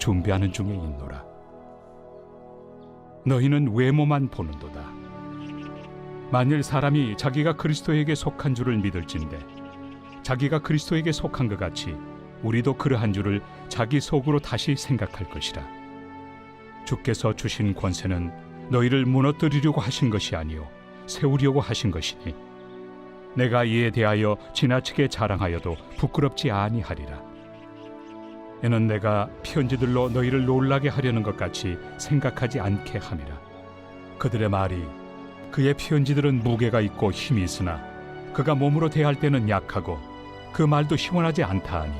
준비하는 중에 있노라. 너희는 외모만 보는도다. 만일 사람이 자기가 그리스도에게 속한 줄을 믿을진데 자기가 그리스도에게 속한 것 같이 우리도 그러한 줄을 자기 속으로 다시 생각할 것이라. 주께서 주신 권세는 너희를 무너뜨리려고 하신 것이 아니요 세우려고 하신 것이니 내가 이에 대하여 지나치게 자랑하여도 부끄럽지 아니하리라. 이는 내가 편지들로 너희를 놀라게 하려는 것 같이 생각하지 않게 함이라. 그들의 말이 그의 편지들은 무게가 있고 힘이 있으나 그가 몸으로 대할 때는 약하고 그 말도 시원하지 않다 하니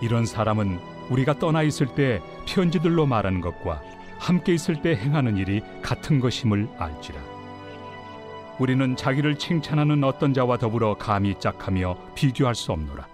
이런 사람은 우리가 떠나 있을 때 편지들로 말하는 것과 함께 있을 때 행하는 일이 같은 것임을 알지라. 우리는 자기를 칭찬하는 어떤 자와 더불어 감히 짝하며 비교할 수 없노라.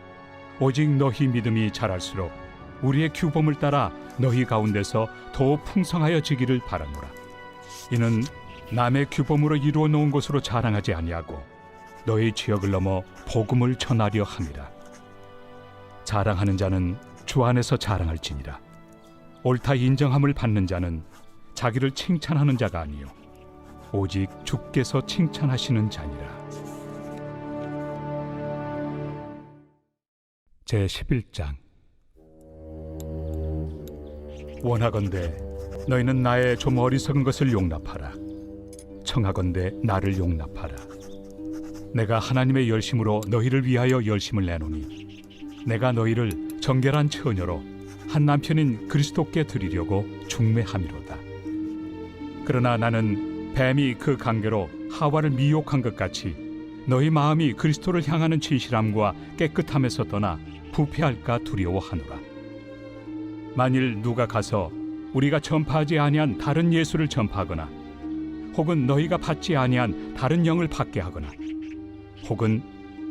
오직 너희 믿음이 자랄수록 우리의 규범을 따라 너희 가운데서 더욱 풍성하여 지기를 바라노라. 이는 남의 규범으로 이루어 놓은 것으로 자랑하지 아니하고 너희 지역을 넘어 복음을 전하려 함이라. 자랑하는 자는 주 안에서 자랑할지니라. 옳다 인정함을 받는 자는 자기를 칭찬하는 자가 아니요 오직 주께서 칭찬하시는 자니라. 제 11장. 원하건대 너희는 나의 좀 어리석은 것을 용납하라. 청하건대 나를 용납하라. 내가 하나님의 열심으로 너희를 위하여 열심을 내노니 내가 너희를 정결한 처녀로 한 남편인 그리스도께 드리려고 중매함이로다. 그러나 나는 뱀이 그 관계로 하와를 미혹한 것 같이 너희 마음이 그리스도를 향하는 진실함과 깨끗함에서 떠나 부패할까 두려워하노라. 만일 누가 가서 우리가 전파하지 아니한 다른 예수를 전파하거나 혹은 너희가 받지 아니한 다른 영을 받게 하거나 혹은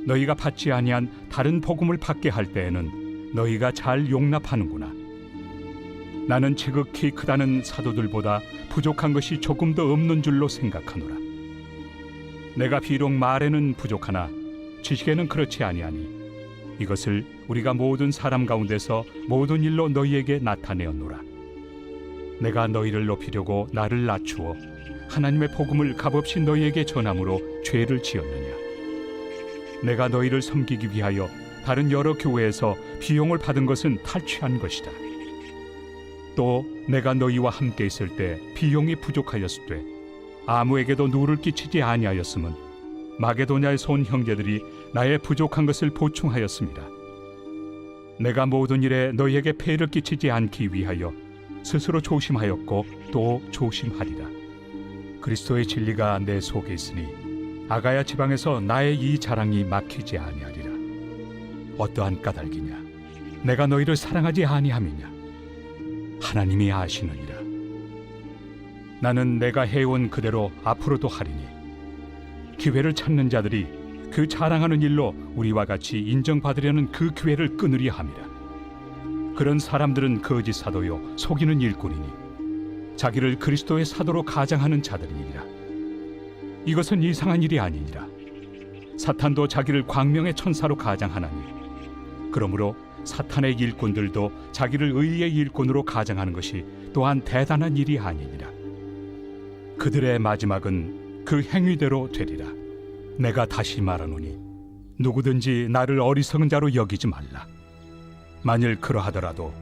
너희가 받지 아니한 다른 복음을 받게 할 때에는 너희가 잘 용납하는구나. 나는 지극히 크다는 사도들보다 부족한 것이 조금 더 없는 줄로 생각하노라. 내가 비록 말에는 부족하나 지식에는 그렇지 아니하니 이것을 우리가 모든 사람 가운데서 모든 일로 너희에게 나타내었노라. 내가 너희를 높이려고 나를 낮추어 하나님의 복음을 값없이 너희에게 전함으로 죄를 지었느냐? 내가 너희를 섬기기 위하여 다른 여러 교회에서 비용을 받은 것은 탈취한 것이다. 또 내가 너희와 함께 있을 때 비용이 부족하였을 때 아무에게도 누를 끼치지 아니하였음은 마게도냐에서 온 형제들이 나의 부족한 것을 보충하였습니다. 내가 모든 일에 너희에게 폐를 끼치지 않기 위하여 스스로 조심하였고 또 조심하리라. 그리스도의 진리가 내 속에 있으니 아가야 지방에서 나의 이 자랑이 막히지 아니하리라. 어떠한 까닭이냐? 내가 너희를 사랑하지 아니함이냐? 하나님이 아시느니라. 나는 내가 해온 그대로 앞으로도 하리니 기회를 찾는 자들이 그 자랑하는 일로 우리와 같이 인정받으려는 그 기회를 끊으려 함이라. 그런 사람들은 거짓 사도요 속이는 일꾼이니 자기를 그리스도의 사도로 가장하는 자들이니라. 이것은 이상한 일이 아니니라. 사탄도 자기를 광명의 천사로 가장하나니 그러므로 사탄의 일꾼들도 자기를 의의 일꾼으로 가장하는 것이 또한 대단한 일이 아니니라. 그들의 마지막은 그 행위대로 되리라 내가 다시 말하노니 누구든지 나를 어리석은 자로 여기지 말라. 만일 그러하더라도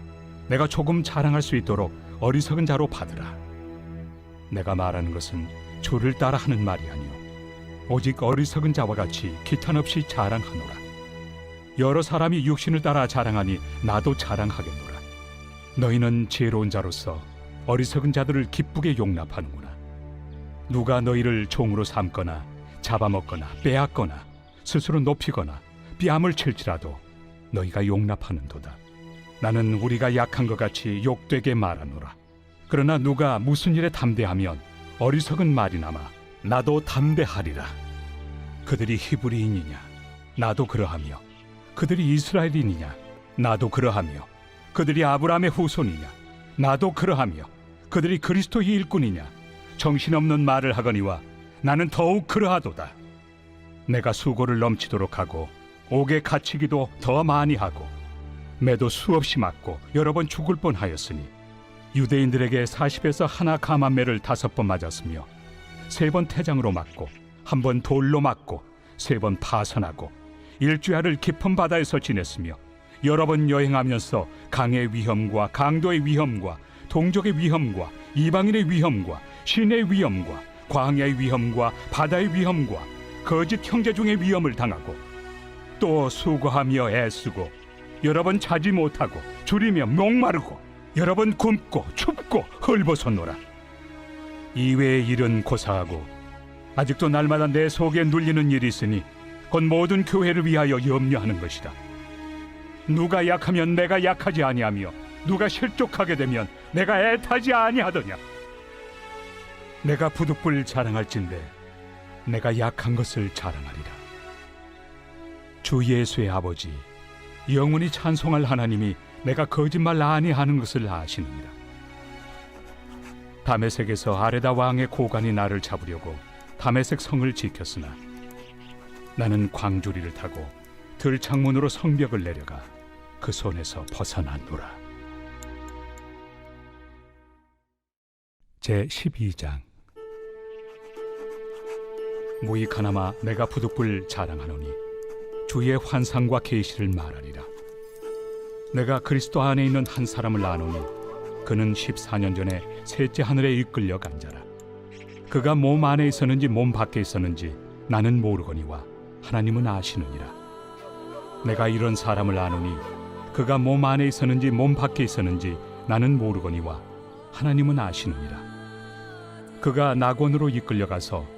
내가 조금 자랑할 수 있도록 어리석은 자로 받으라. 내가 말하는 것은 주를 따라 하는 말이 아니요. 오직 어리석은 자와 같이 기탄 없이 자랑하노라. 여러 사람이 육신을 따라 자랑하니 나도 자랑하겠노라. 너희는 지혜로운 자로서 어리석은 자들을 기쁘게 용납하는구나. 누가 너희를 종으로 삼거나 잡아먹거나 빼앗거나 스스로 높이거나 뺨을 칠지라도 너희가 용납하는도다. 나는 우리가 약한 것 같이 욕되게 말하노라. 그러나 누가 무슨 일에 담대하면 어리석은 말이나마 나도 담대하리라. 그들이 히브리인이냐? 나도 그러하며. 그들이 이스라엘인이냐? 나도 그러하며. 그들이 아브라함의 후손이냐? 나도 그러하며. 그들이 그리스도의 일꾼이냐? 정신없는 말을 하거니와 나는 더욱 그러하도다. 내가 수고를 넘치도록 하고 옥에 갇히기도 더 많이 하고 매도 수없이 맞고 여러 번 죽을 뻔하였으니 유대인들에게 40에서 하나 감한매를 다섯 번 맞았으며 세 번 태장으로 맞고 한 번 돌로 맞고 세 번 파선하고 일주야를 깊은 바다에서 지냈으며 여러 번 여행하면서 강의 위험과 강도의 위험과 동족의 위험과 이방인의 위험과 신의 위험과 광야의 위험과 바다의 위험과 거짓 형제 중의 위험을 당하고 또 수고하며 애쓰고 여러 번 자지 못하고 줄이며 목마르고 여러 번 굶고 춥고 헐벗었노라. 이외의 일은 고사하고 아직도 날마다 내 속에 눌리는 일이 있으니 곧 모든 교회를 위하여 염려하는 것이다. 누가 약하면 내가 약하지 아니하며 누가 실족하게 되면 내가 애타지 아니하더냐 내가 부득불 자랑할진대 내가 약한 것을 자랑하리라. 주 예수의 아버지 영원히 찬송할 하나님이 내가 거짓말 아니하는 것을 아시느니라. 다메섹에서 아레다 왕의 고관이 나를 잡으려고 다메섹 성을 지켰으나 나는 광주리를 타고 들창문으로 성벽을 내려가 그 손에서 벗어났노라. 제 12장 무익하나마 내가 부득불 자랑하노니 주의 환상과 계시를 말하리라. 내가 그리스도 안에 있는 한 사람을 아노니 그는 14년 전에 셋째 하늘에 이끌려 간 자라 그가 몸 안에 있었는지 몸 밖에 있었는지 나는 모르거니와 하나님은 아시느니라. 내가 이런 사람을 아노니 그가 몸 안에 있었는지 몸 밖에 있었는지 나는 모르거니와 하나님은 아시느니라. 그가 낙원으로 이끌려가서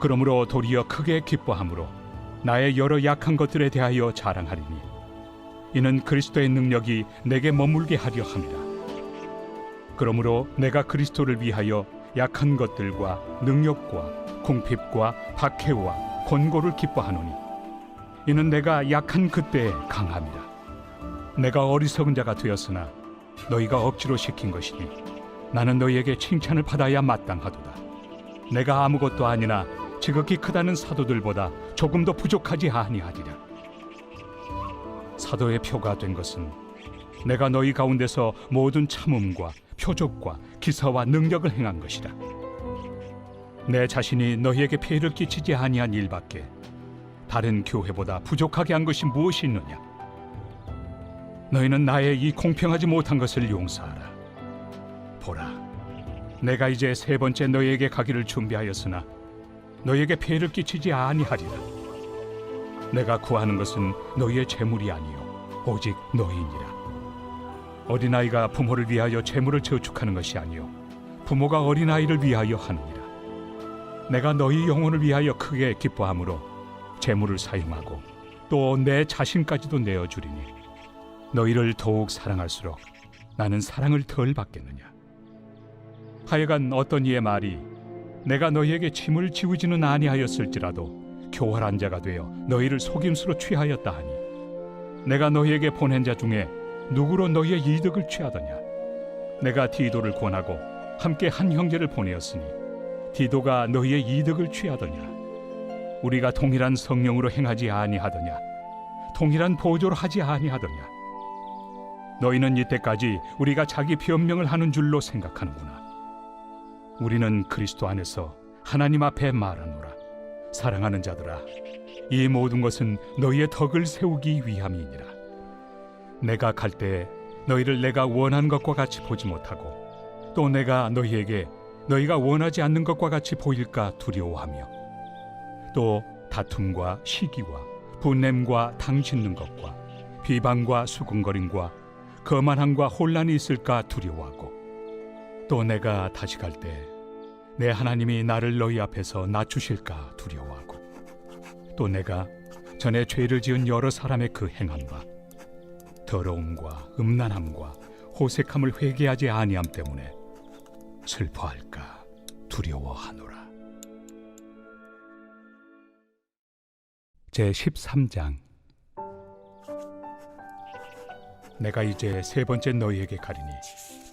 그러므로 도리어 크게 기뻐함으로 나의 여러 약한 것들에 대하여 자랑하리니 이는 그리스도의 능력이 내게 머물게 하려 함이라. 그러므로 내가 그리스도를 위하여 약한 것들과 능력과 궁핍과 박해와 권고를 기뻐하노니 이는 내가 약한 그때에 강함이라. 내가 어리석은 자가 되었으나 너희가 억지로 시킨 것이니 나는 너희에게 칭찬을 받아야 마땅하도다. 내가 아무것도 아니나 지극히 크다는 사도들보다 조금도 부족하지 아니하리라. 사도의 표가 된 것은 내가 너희 가운데서 모든 참음과 표적과 기사와 능력을 행한 것이라. 내 자신이 너희에게 폐해를 끼치지 아니한 일밖에 다른 교회보다 부족하게 한 것이 무엇이 있느냐? 너희는 나의 이 공평하지 못한 것을 용서하라. 보라, 내가 이제 세 번째 너희에게 가기를 준비하였으나 너희에게 폐해를 끼치지 아니하리라. 내가 구하는 것은 너희의 재물이 아니요 오직 너희니라. 어린아이가 부모를 위하여 재물을 저축하는 것이 아니요 부모가 어린아이를 위하여 하느니라. 내가 너희 영혼을 위하여 크게 기뻐함으로 재물을 사용하고 또 내 자신까지도 내어 주리니 너희를 더욱 사랑할수록 나는 사랑을 덜 받겠느냐. 하여간 어떤 이의 말이 내가 너희에게 짐을 지우지는 아니하였을지라도 교활한 자가 되어 너희를 속임수로 취하였다 하니 내가 너희에게 보낸 자 중에 누구로 너희의 이득을 취하더냐? 내가 디도를 권하고 함께 한 형제를 보내었으니 디도가 너희의 이득을 취하더냐? 우리가 동일한 성령으로 행하지 아니하더냐? 동일한 보조로 하지 아니하더냐? 너희는 이때까지 우리가 자기 변명을 하는 줄로 생각하는구나 우리는 그리스도 안에서 하나님 앞에 말하노라. 사랑하는 자들아 이 모든 것은 너희의 덕을 세우기 위함이니라. 내가 갈때 너희를 내가 원하는 것과 같이 보지 못하고 또 내가 너희에게 너희가 원하지 않는 것과 같이 보일까 두려워하며 또 다툼과 시기와 분냄과 당짓는 것과 비방과 수군거림과 거만함과 혼란이 있을까 두려워하고 또 내가 다시 갈 때 내 하나님이 나를 너희 앞에서 낮추실까 두려워하고 또 내가 전에 죄를 지은 여러 사람의 그 행함과 더러움과 음란함과 호색함을 회개하지 아니함 때문에 슬퍼할까 두려워하노라. 제 13장 내가 이제 세 번째 너희에게 가리니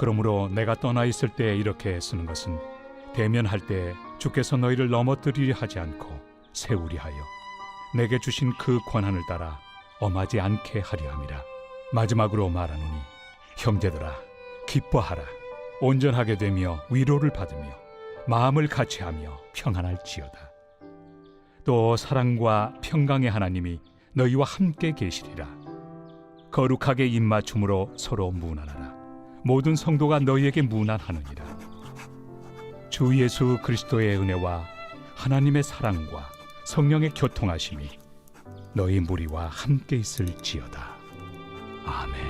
그러므로 내가 떠나 있을 때 이렇게 쓰는 것은 대면할 때 주께서 너희를 넘어뜨리려 하지 않고 세우리 하여 내게 주신 그 권한을 따라 엄하지 않게 하려 함이라. 마지막으로 말하노니 형제들아 기뻐하라 온전하게 되며 위로를 받으며 마음을 같이하며 평안할지어다. 또 사랑과 평강의 하나님이 너희와 함께 계시리라. 거룩하게 입맞춤으로 서로 무난하라. 모든 성도가 너희에게 무난하느니라. 주 예수 그리스도의 은혜와 하나님의 사랑과 성령의 교통하심이 너희 무리와 함께 있을지어다. 아멘.